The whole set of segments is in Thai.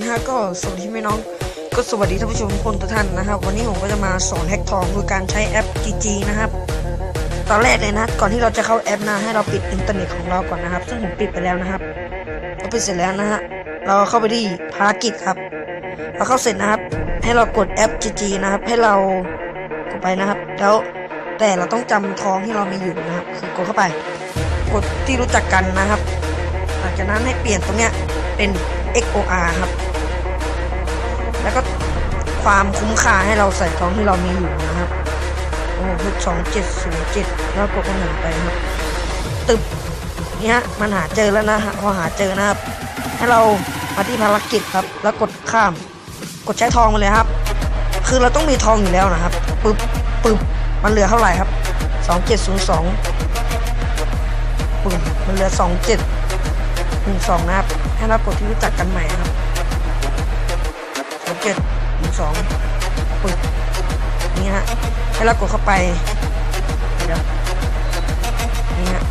นะฮะก็สวัสดีพี่น้อง ก็สวัสดีท่านผู้ชมทุกคนทุกท่านนะครับ วันนี้ผมก็จะมาสอนแฮกทองโดยการใช้แอป GG นะครับ ตอนแรกเลยนะก่อนที่เราจะเข้าแอปนะให้เราปิดอินเทอร์เน็ตของเราก่อนนะครับซึ่งผมปิดไปแล้วนะครับพอปิดเสร็จแล้วนะฮะเราเข้าไปที่ภารกิจครับเราเข้าเสร็จนะครับ ให้เรากดแอป GG นะครับ ให้เรากดไปนะครับ แล้วแต่เราต้องจำทองที่เรามีอยู่นะครับ คือกดเข้าไป กดที่รู้จักกันนะครับหลังจากนั้นให้เปลี่ยนตรงเนี้ยเป็น XOR ครับ แล้วก็ความคุ้มค่าให้เราใส่ทองที่เรามีอยู่นะครับ โอ้โหสองเจ็ดศูนย์เจ็ดแล้วกดกันหนึ่งไปครับ ตึบนี่ฮะมันหาเจอแล้วนะฮะพอหาเจอนะครับ ให้เรามาที่ภารกิจครับ แล้วกดข้าม กดใช้ทองมาเลยครับ คือเราต้องมีทองอยู่แล้วนะครับ ปึ๊บ ปึ๊บ มันเหลือเท่าไหร่ครับสองเจ็ดศูนย์สองปึ๊บมันเหลือสองเจ็ด หนึ่งสองนะครับ ให้เรากดที่รู้จักกันใหม่ครับสองเจ็ดหนึ่งสองปึ๊บนี่ฮะ ให้เรากดเข้าไปเดี๋ยวนี่ฮะ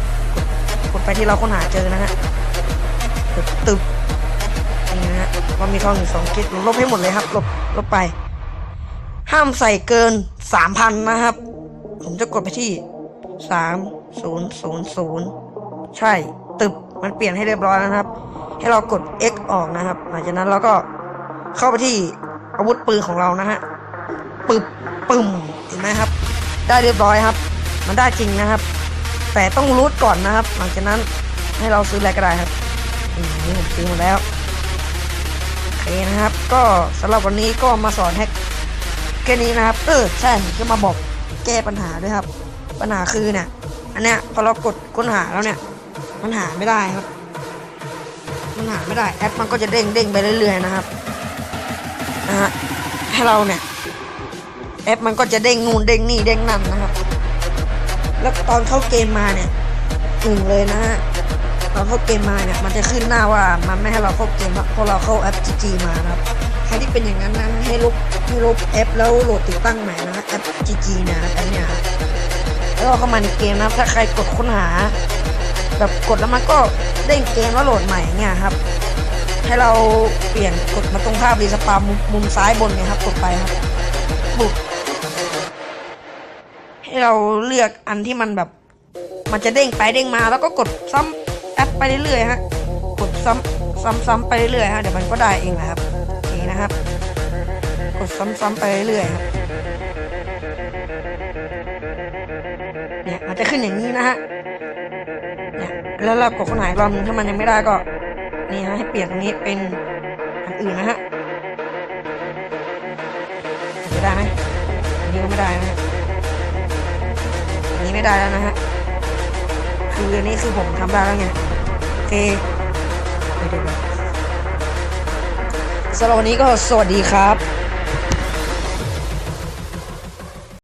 กดไปที่เราค้นหาเจอนะฮะกดตึบนี่นะฮะว่ามีทองอยู่สองกิกลบให้หมดเลยครับ ลบ ลบไป ห้ามใส่เกินสามพันนะครับ ผมจะกดไปที่สามศูนย์ศูนย์ศูนย์ใช่ ตึบ มันเปลี่ยนให้เรียบร้อยแล้วนะครับ ให้เรากด X ออกนะครับ หลังจากนั้นเราก็เข้าไปที่อาวุธปืนของเรานะฮะปึบปึ่มเห็นไหมครับ ได้เรียบร้อยครับ มันได้จริงนะครับ แต่ต้องรูทก่อนนะครับ หลังจากนั้นให้เราซื้ออะไรก็ได้ครับนี่ผมซื้อมาแล้วโอเคนะครับ ก็สำหรับวันนี้ก็มาสอนแฮกแค่นี้นะครับ เออใช่ผมจะมาบอกแก้ปัญหาด้วยครับ ปัญหาคือเนี่ยอันเนี้ยพอเรากดค้นหาแล้วเนี่ย มันหาไม่ได้ครับ มันหาไม่ได้แอปมันก็จะเด้งเด้งไปเรื่อยๆนะครับนะฮะให้เราเนี่ย แอปมันก็จะเด้งนู่นเด้งนี่เด้งนั่นนะครับ แล้วตอนเข้าเกมมาเนี่ยหนึ่งเลยนะฮะตอนเข้าเกมมาเนี่ยมันจะขึ้นหน้าว่ามันไม่ให้เราเข้าเกมเพราะเราเข้าแอป GG มานะครับใครที่เป็นอย่างนั้นนะให้ลบให้ลบแอปแล้วโหลดติดตั้งใหม่นะฮะแอป GG เนี่ยนะแอปเนี่ยแล้วเข้ามาในเกมนะถ้าใครกดค้นหา แบบกดแล้วมันก็เด้งเกมแล้วโหลดใหม่เนี่ยครับ ให้เราเปลี่ยนกดมาตรงภาพรีสปามุมมุมซ้ายบนเนี่ยครับ กดไปครับบุกให้เราเลือกอันที่มันแบบ มันจะเด้งไปเด้งมาแล้วก็กดซ้ำแอปไปเรื่อยๆฮะกดซ้ำซ้ำซ้ำไปเรื่อยๆฮะเดี๋ยวมันก็ได้เองนะครับโอเคนะครับ กดซ้ำๆไปเรื่อยๆครับเนี่ยมันจะขึ้นอย่างนี้นะฮะ แล้วเรากดค้นหาอีกรอบนึงถ้ามันยังไม่ได้ก็ นี่ฮะให้เปลี่ยนตรงนี้เป็นอันอื่นนะฮะจะได้ไหมอันนี้ก็ไม่ได้นะฮะอันนี้ไม่ได้แล้วนะฮะคืออันนี้คือผมทำได้แล้วไงโอเคเดี๋ยวสำหรับวันนี้ก็สวัสดีครับ